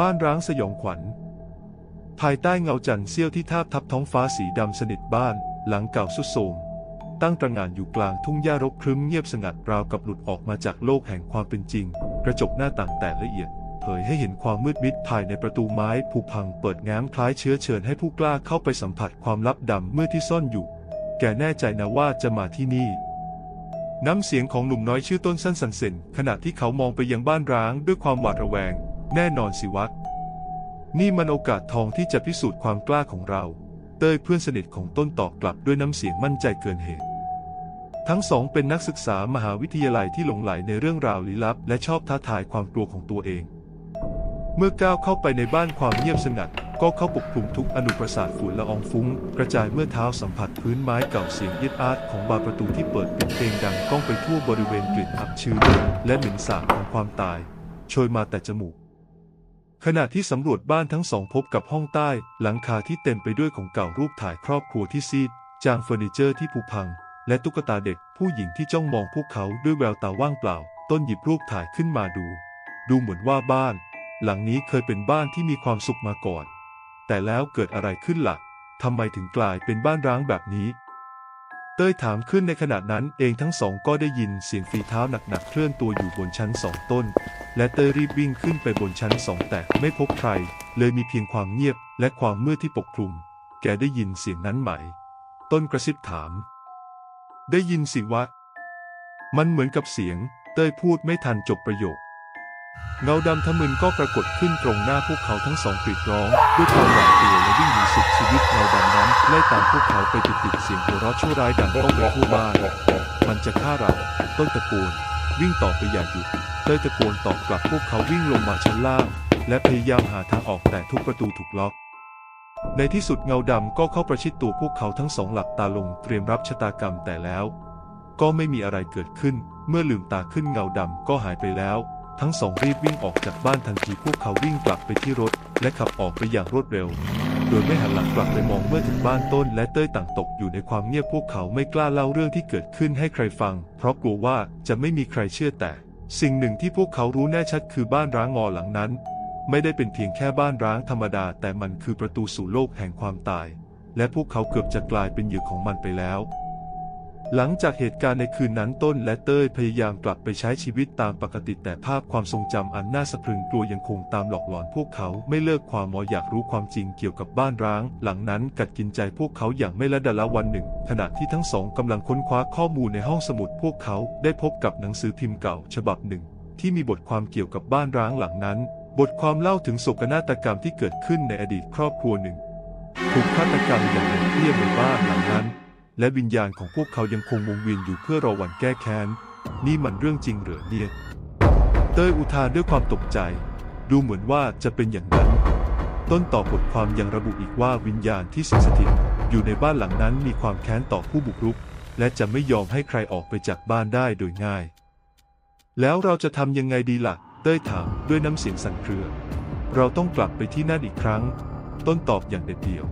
บ้านร้างสยองขวัญ ภายใต้เงาจันทร์เสี้ยวที่ทาบทับท้องฟ้าสีดำสนิทบ้านหลังเก่าสุดโทมตั้งตระหง่านอยู่กลางทุ่งหญ้ารกครึ้มเงียบสงัดราวกับหลุดออกมาจากโลกแห่งความเป็นจริง กระจกหน้าต่างแตกละเอียด เผยให้เห็นความมืดมิดภายในประตูไม้ผุพังเปิดแง้มคล้ายเชื้อเชิญให้ผู้กล้าเข้าไปสัมผัสความลับดำเมื่อที่ซ่อนอยู่ แกแน่ใจนะว่าจะมาที่นี่ น้ำเสียงของหนุ่มน้อยชื่อต้นสั้นสันเซนขณะที่เขามองไปยังบ้านร้างด้วยความหวาดระแวง แน่นอนสิวัดนี่มันโอกาสทองที่จะพิสูจน์ความกล้าของเรา เต้ยเพื่อนสนิทของต้นตอบกลับด้วยน้ำเสียงมั่นใจเกินเหตุ ทั้งสองเป็นนักศึกษามหาวิทยาลัยที่หลงไหลในเรื่องราวลี้ลับ และชอบท้าทายความกลัวของตัวเอง เมื่อก้าวเข้าไปในบ้านความเงียบสงัด ก็เข้าปกคลุมทุกอนุประสาทฝุ่นละอองฟุ้ง กระจายเมื่อเท้าสัมผัสพื้นไม้เก่าเสียงยึดอาร์ตของบานประตูที่เปิดเป็นเพลงดังก้องไปทั่วบริเวณกลิ่นอับชื้นและเหม็นสาบของความตายโชยมาแต่จมูก ขณะที่สำรวจบ้านทั้งสองพบกับห้องใต้ หลังคาที่เต็มไปด้วยของเก่ารูปถ่ายครอบครัวที่ซีด จางเฟอร์นิเจอร์ที่ผุพัง และตุ๊กตาเด็กผู้หญิงที่จ้องมองพวกเขาด้วยแววตาว่างเปล่า ต้นหยิบรูปถ่ายขึ้นมาดู ดูเหมือนว่าบ้าน หลังนี้เคยเป็นบ้านที่มีความสุขมาก่อน แต่แล้วเกิดอะไรขึ้นละ่ะทำไมถึงกลายเป็นบ้านร้างแบบนี้ เต้ยถามขึ้นในขณะนั้นเองทั้งสองก็ได้ยินเสียงฝีเท้าหนักๆเคลื่อนตัวอยู่บนชั้นสองต้น และเต้ยรีบวิ่งขึ้นไปบนชั้นสองแต่ไม่พบใคร เลยมีเพียงความเงียบและความมืดที่ปกคลุม แกได้ยินเสียงนั้นไหม ต้นกระซิบถาม ได้ยินสิวะ มันเหมือนกับเสียง เต้ยพูดไม่ทันจบประโยค เงาดำทะมึนก็ปรากฏขึ้นตรงหน้าพวกเขาทั้งสองกรีดร้อง ด้วยความหวาดกลัวและวิ่งหนีสุดชีวิตเงาดำนั้นไล่ตามพวกเขาไปติดๆเสียงหัวเราะชั่วร้ายดังก้องไปทั่วบ้านมันจะฆ่าเรา ต้นตะโกนวิ่งต่อไปอย่าหยุด เต้ยตะโกนตอบกลับพวกเขาวิ่งลงมาชั้นล่าง และพยายามหาทางออกแต่ทุกประตูถูกล็อก ในที่สุดเงาดำก็เข้าประชิดตัวพวกเขาทั้งสองหลับตาลงเตรียมรับชะตากรรมแต่แล้ว ก็ไม่มีอะไรเกิดขึ้น เมื่อลืมตาขึ้นเงาดำก็หายไปแล้ว ทั้งสองรีบวิ่งออกจากบ้านทันทีพวกเขาวิ่งกลับไปที่รถ และขับออกไปอย่างรวดเร็วโดยไม่หันหลังกลับไปมองเมื่อถึงบ้านต้นและเต้ยต่างตกอยู่ในความเงียบพวกเขาไม่กล้าเล่าเรื่องที่เกิดขึ้นให้ใครฟัง เพราะกลัวว่าจะไม่มีใครเชื่อแต่ สิ่งหนึ่งที่พวกเขารู้แน่ชัดคือบ้านร้างงอหลังนั้น ไม่ได้เป็นเพียงแค่บ้านร้างธรรมดา แต่มันคือประตูสู่โลกแห่งความตาย และพวกเขาเกือบจะกลายเป็นเหยื่อของมันไปแล้ว หลังจากเหตุการณ์ในคืนนั้นต้นและเต้ยพยายามกลับไปใช้ชีวิตตามปกติแต่ภาพความทรงจำอันน่าสะพรึงกลัวยังคงตามหลอกหลอนพวกเขาไม่เลิกความมออยากรู้ความจริงเกี่ยวกับบ้านร้าง หลังนั้นกัดกินใจพวกเขาอย่างไม่ละดละวันหนึ่ง ขณะที่ทั้งสองกำลังค้นคว้าข้อมูลในห้องสมุดพวกเขาได้พบกับหนังสือพิมพ์เก่าฉบับหนึ่ง ที่มีบทความเกี่ยวกับบ้านร้างหลังนั้น บทความเล่าถึงโศกนาฏกรรมที่เกิดขึ้นในอดีตครอบครัวหนึ่งถูกฆาตกรรมอย่างโหดเหี้ยมในบ้านหลังนั้น และวิญญาณของพวกเขายังคงวงเวียนอยู่เพื่อรอวันแก้แค้น นี่มันเรื่องจริงเหรือเนี่ย เต้ยอุทานด้วยความตกใจ ดูเหมือนว่าจะเป็นอย่างนั้น ต้นต่อบทความยังระบุอีกว่าวิญญาณที่สิงสถิตอยู่ในบ้านหลังนั้นมีความแค้นต่อผู้บุกรุก และจะไม่ยอมให้ใครออกไปจากบ้านได้โดยง่าย แล้วเราจะทำยังไงดีล่ะ เต้ยถามด้วยน้ำเสียงสั่นเครือ เราต้องกลับไปที่นั่นอีกครั้ง ต้นตอบอย่างเด็ดเดี่ยว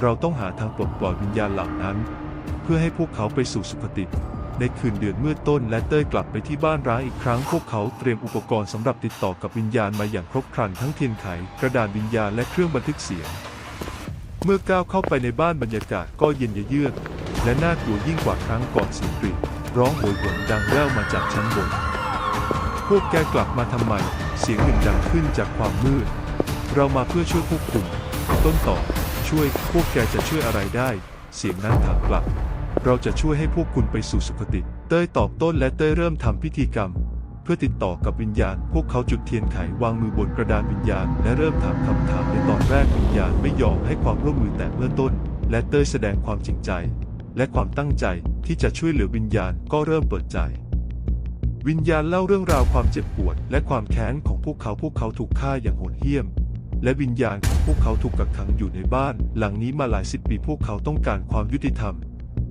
เราต้องหาทางปลดปล่อยวิญญาณเหล่านั้น เพื่อให้พวกเขาไปสู่สุคติ ในคืนเดือนเมื่อต้นและเต้ยกลับไปที่บ้านร้างอีกครั้งพวกเขาเตรียมอุปกรณ์สำหรับติดต่อกับวิญญาณมาอย่างครบครันทั้งเทียนไข กระดานวิญญาณและเครื่องบันทึกเสียง เมื่อก้าวเข้าไปในบ้านบรรยากาศก็เย็นเยือกและน่ากลัวยิ่งกว่าครั้งก่อนเสียงกรีดร้องโหยหวนดังแว่วมาจากชั้นบน พวกแกกลับมาทำไม เสียงหนึ่งดังขึ้นจากความมืด เรามาเพื่อช่วยพวกคุณ ต้นต่อ ช่วยพวกแกจะช่วยอะไรได้ เสียงนั้นถามกลับ เราจะช่วยให้พวกคุณไปสู่สุคติ เต้ยตอบต้นและเต้ยเริ่มทำพิธีกรรม เพื่อติดต่อกับวิญญาณ พวกเขาจุดเทียนไขวางมือบนกระดานวิญญาณ และเริ่มถามคำถามในตอนแรกวิญญาณไม่ยอมให้ความร่วมมือแต่เมื่อต้น และเต้ยแสดงความจริงใจ และความตั้งใจที่จะช่วยเหลือวิญญาณก็เริ่มเปิดใจวิญญาณเล่าเรื่องราวความเจ็บปวด และความแค้นของพวกเขาพวกเขาถูกฆ่าอย่างโหดเหี้ยม และวิญญาณของพวกเขาถูกกักขังอยู่ในบ้าน หลังนี้มาหลายสิบปีพวกเขาต้องการความยุติธรรม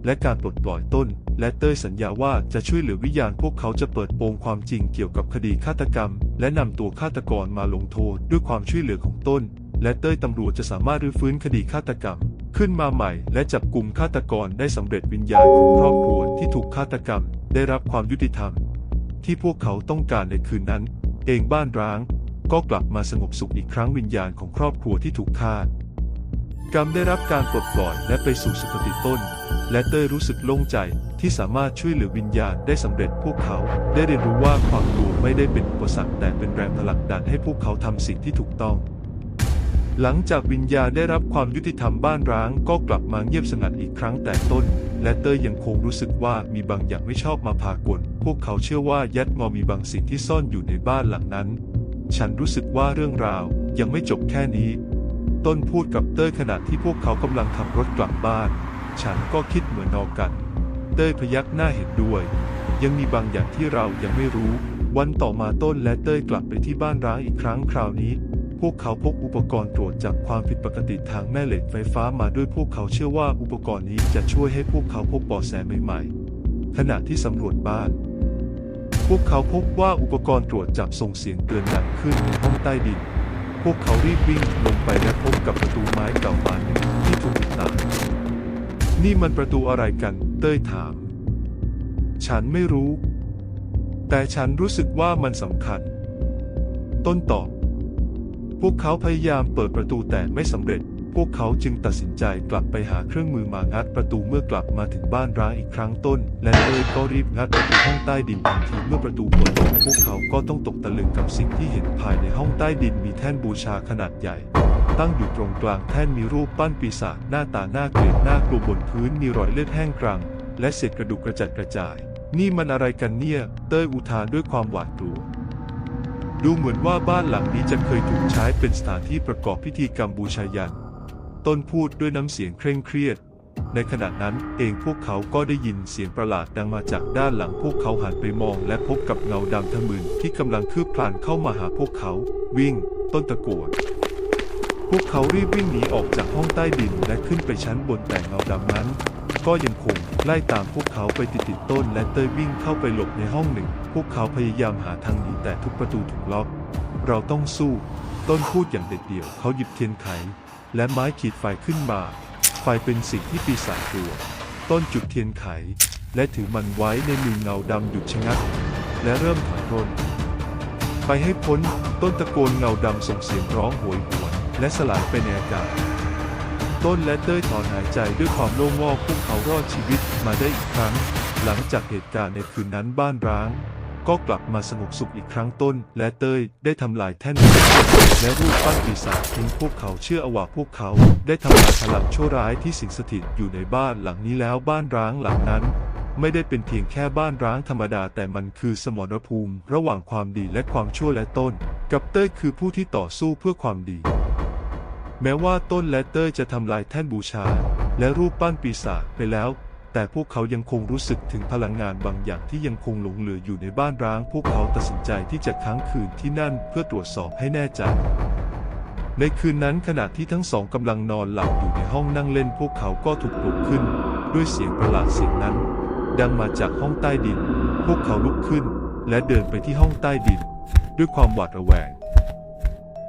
และการปลดปล่อยต้น และเต้ยสัญญาว่าจะช่วยเหลือวิญญาณพวกเขาจะเปิดโปงความจริงเกี่ยวกับคดีฆาตกรรม และนำตัวฆาตกรมาลงโทษด้วยความช่วยเหลือของต้น และเต้ยตำรวจจะสามารถรื้อฟื้นคดีฆาตกรรม ขึ้นมาใหม่ และจับกลุ่มฆาตกรได้สำเร็จวิญญาณของครอบครัวที่ถูกฆาตกรรม ได้รับความยุติธรรม ที่พวกเขาต้องการในคืนนั้น เองบ้านร้าง ก็กลับมาสงบสุขอีกครั้งวิญญาณของครอบครัวที่ถูกฆ่ากรรมได้รับการปลดปล่อยและไปสู่สุคติต้น และเต้ยรู้สึกโล่งใจที่สามารถช่วยเหลือวิญญาณได้สำเร็จพวกเขาได้เรียนรู้ว่าความกลัวไม่ได้เป็นอุปสรรคแต่เป็นแรงผลักดันให้พวกเขาทำสิ่งที่ถูกต้อง หลังจากวิญญาณได้รับความยุติธรรมบ้านร้างก็กลับมาเงียบสงัดอีกครั้งแต่ต้น และเต้ยยังคงรู้สึกว่ามีบางอย่างไม่ชอบมาพากล พวกเขาเชื่อว่ายัดงอมีบางสิ่งที่ซ่อนอยู่ในบ้านหลังนั้น ฉันรู้สึกว่าเรื่องราวยังไม่จบแค่นี้ ต้นพูดกับเต้ยขณะที่พวกเขากำลังขับรถกลับบ้าน ฉันก็คิดเหมือนนอกัน เต้ยพยักหน้าเห็นด้วย ยังมีบางอย่างที่เรายังไม่รู้ วันต่อมาต้นและเต้ยกลับไปที่บ้านร้างอีกครั้งคราวนี้ พวกเขาพกอุปกรณ์ตรวจจับความผิดปกติทางแม่เหล็กไฟฟ้ามาด้วยพวกเขาเชื่อว่าอุปกรณ์นี้จะช่วยให้พวกเขาพบเบาะแสใหม่ๆขณะที่สำรวจบ้าน พวกเขาพบว่าอุปกรณ์ตรวจจับส่งเสียงเตือนดังขึ้นในห้องใต้ดิน พวกเขารีบวิ่งลงไปและพบกับประตูไม้เก่าบานหนึ่งที่ถูกปิดตายนี่มันประตูอะไรกัน เต้ยถาม ฉันไม่รู้ แต่ฉันรู้สึกว่ามันสำคัญ ต้นตอบ พวกเขาพยายามเปิดประตูแต่ไม่สำเร็จ วกเขาจึงตัดสินใจกลับไปหาเครื่องมือมางัดประตูเมื่อกลับมาถึงบ้านร้างอีกครั้งต้น และเตยก็รีบงัดประตูห้องใต้ดินทันทีเมื่อประตูเปิดออกพวกเขาก็ต้องตกตะลึงกับสิ่งที่เห็นภายในห้องใต้ดินมีแท่นบูชาขนาดใหญ่ ตั้งอยู่ตรงกลางแท่นมีรูปปั้นปีศาจหน้าตาหน่าเกลียดน่ากลัวบนพื้นมีรอยเลือดแห้งกรัง และเศษกระดูกกระจัดกระจาย นี่มันอะไรกันเนี่ยเต้ยอุทานด้วยความหวาดกลัวดูเหมือนว่าบ้านหลังนี้จะเคยถูกใช้เป็นสถานที่ประกอบพิธีกรรมบูชายัน ต้นพูดด้วยน้ำเสียงเคร่งเครียด ในขณะนั้นเองพวกเขาก็ได้ยินเสียงประหลาดดังมาจากด้านหลังพวกเขาหันไปมองและพบกับเงาดำทะมึนที่กำลังคืบคลานเข้ามาหาพวกเขา วิ่ง ต้นตะโกนพวกเขารีบวิ่งหนีออกจากห้องใต้ดินและขึ้นไปชั้นบนแต่เงาดำนั้น ก็ยังคงไล่ตามพวกเขาไปติดติดต้นและเต้ยวิ่งเข้าไปหลบในห้องหนึ่ง พวกเขาพยายามหาทางหนีแต่ทุกประตูถูกล็อก เราต้องสู้ ต้นพูดอย่างเด็ดเดี่ยวเขาหยิบเทียนไข และไม้ขีดไฟขึ้นมา ไฟเป็นสิ่งที่ปีศาจกลัว ต้นจุดเทียนไข และถือมันไว้ในมือเงาดำหยุดชะงัก และเริ่มถอยร่นไปให้พ้นต้นตะโกนเงาดำส่งเสียงร้องโหยหวนและสลายไปในอากาศ ต้นและเต้ยถอนหายใจด้วยความโล่งอกพวกเขารอดชีวิตมาได้อีกครั้ง หลังจากเหตุการณ์ในคืนนั้นบ้านร้าง ก็กลับมาสงบสุขอีกครั้งต้น และเต้ยได้ทำลายแท่นบูชาและรูปปั้นปีศาจทิ้งพวกเขาเชื่ออาว่าพวกเขา ได้ทำลายพลังชั่วร้ายที่สิงสถิตอยู่ในบ้านหลังนี้แล้วบ้านร้างหลังนั้น ไม่ได้เป็นเพียงแค่บ้านร้างธรรมดาแต่มันคือสมรภูมิ ระหว่างความดีและความชั่วและต้น กับเต้ยคือผู้ที่ต่อสู้เพื่อความดี แม้ว่าต้นและเต้ยจะทำลายแท่นบูชา และรูปปั้นปีศาจไปแล้ว แต่พวกเขายังคงรู้สึกถึงพลังงานบางอย่างที่ยังคงหลงเหลืออยู่ในบ้านร้าง พวกเขาตัดสินใจที่จะค้างคืนที่นั่นเพื่อตรวจสอบให้แน่ใจ ในคืนนั้นขณะที่ทั้งสองกำลังนอนหลับอยู่ในห้องนั่งเล่น พวกเขาก็ถูกปลุกขึ้น ด้วยเสียงประหลาดเสียงนั้น ดังมาจากห้องใต้ดิน พวกเขาลุกขึ้น และเดินไปที่ห้องใต้ดิน ด้วยความหวาดระแวง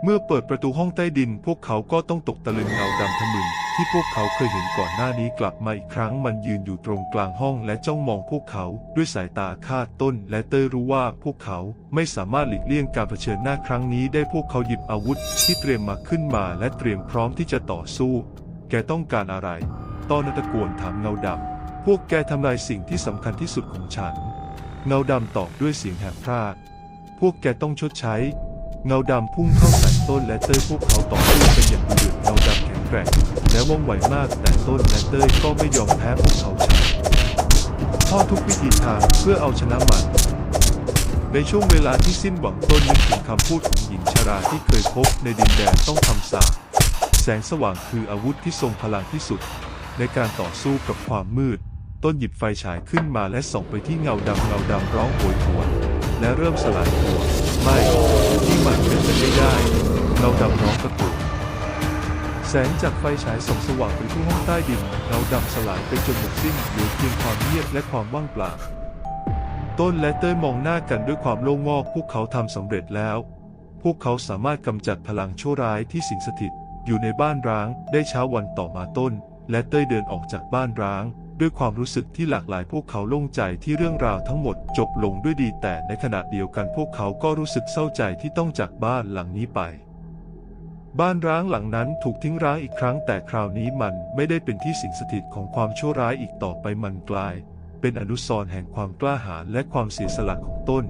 เมื่อเปิดประตูห้องใต้ดิน พวกเขาก็ต้องตกตะลึงเงาดำทะมึนที่พวกเขาเคยเห็นก่อนหน้านี้กลับมาอีกครั้งมันยืนอยู่ตรงกลางห้องและจ้องมองพวกเขาด้วยสายตาคาดต้น และเตยรู้ว่าพวกเขาไม่สามารถหลีกเลี่ยงการเผชิญหน้าครั้งนี้ได้พวกเขาหยิบอาวุธที่เตรียมมาขึ้นมาและเตรียมพร้อมที่จะต่อสู้ แกต้องการอะไร ตอนนตะโกนถามเงาดำพวกแกทำลายสิ่งที่สำคัญที่สุดของฉัน เงาดำตอบด้วยเสียงแหบพร่าพวกแกต้องชดใช้ เงาดำพุ่งเข้าใส่ ต้นและเต้ยพวกเขาต่อสู้กันอย่างดุเดือดเงาดำแข็งแกร่งและว่องไวมากแต่ต้นและเต้ยก็ไม่ยอมแพ้พวกเขาชนะพ่อทุกวิธีทางเพื่อเอาชนะมันในช่วงเวลาที่สิ้นหวังต้นนึกถึงคำพูดของหญิงชราที่เคยพบในดินแดนต้องคำสาแสงสว่างคืออาวุธที่ทรงพลังที่สุด ในการต่อสู้กับความมืด ต้นหยิบไฟฉายขึ้นมาและส่องไปที่เงาดำเงาดำร้องโหยหวน และเริ่มสลายตัว ไม่ที่มันเป็นไปไม่ได้ เงาดำร้องตะโกนแสงจากไฟฉายส่องสว่างไปทั่วห้องใต้ดินเงาดำสลายไปจนหมดสิ้นเหลือเพียงความเงียบและความว่างเปล่า ต้นและเต้ยมองหน้ากันด้วยความโล่งวอก พวกเขาทำสำเร็จแล้ว พวกเขาสามารถกำจัดพลังชั่วร้ายที่สิงสถิต อยู่ในบ้านร้าง ได้เช้าวันต่อมาต้น และเต้ยเดินออกจากบ้านร้าง ด้วยความรู้สึกที่หลากหลาย พวกเขาโล่งใจที่เรื่องราวทั้งหมดจบลงด้วยดีแต่ในขณะเดียวกันพวกเขาก็รู้สึกเศร้าใจที่ต้องจากบ้านหลังนี้ไป บ้านร้างหลังนั้นถูกทิ้งร้างอีกครั้งแต่คราวนี้มันไม่ได้เป็นที่สิงสถิตของความชั่วร้ายอีกต่อไปมันกลาย เป็นอนุสรณ์แห่งความกล้าหาญและความเสียสละของต้น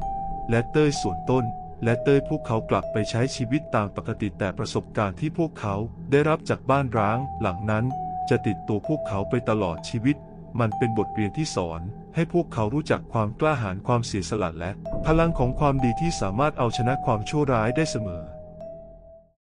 และเต้ยส่วนต้น และเต้ยพวกเขากลับไปใช้ชีวิตตามปกติแต่ประสบการณ์ที่พวกเขาได้รับจากบ้านร้างหลังนั้น จะติดตัวพวกเขาไปตลอดชีวิต มันเป็นบทเรียนที่สอนให้พวกเขารู้จักความกล้าหาญความเสียสละและ พลังของความดีที่สามารถเอาชนะความชั่วร้ายได้เสมอ